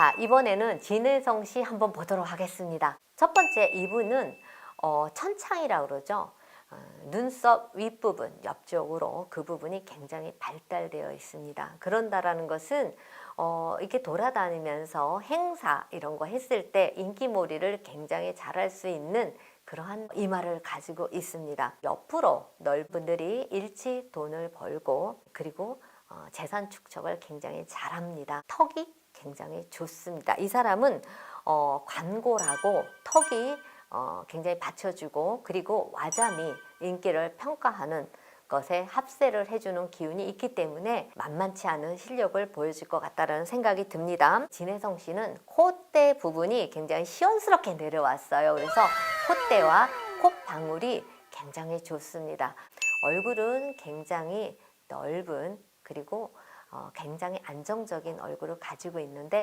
자, 이번에는 진혜성 씨 한번 보도록 하겠습니다. 첫 번째 이분은 어, 천창이라고 그러죠. 어, 눈썹 윗부분 옆쪽으로 그 부분이 굉장히 발달되어 있습니다. 그런다라는 것은 어, 이렇게 돌아다니면서 행사 이런 거 했을 때 인기몰이를 굉장히 잘할 수 있는 그러한 이마를 가지고 있습니다. 옆으로 넓은들이 일치 돈을 벌고 그리고 어, 재산 축적을 굉장히 잘합니다. 턱이 굉장히 좋습니다. 이 사람은 어, 관골하고 턱이 어, 굉장히 받쳐주고 그리고 와잠이 인기를 평가하는 것에 합세를 해주는 기운이 있기 때문에 만만치 않은 실력을 보여줄 것 같다는 생각이 듭니다. 진혜성 씨는 콧대 부분이 굉장히 시원스럽게 내려왔어요. 그래서 콧대와 콧방울이 굉장히 좋습니다. 얼굴은 굉장히 넓은 그리고 어, 굉장히 안정적인 얼굴을 가지고 있는데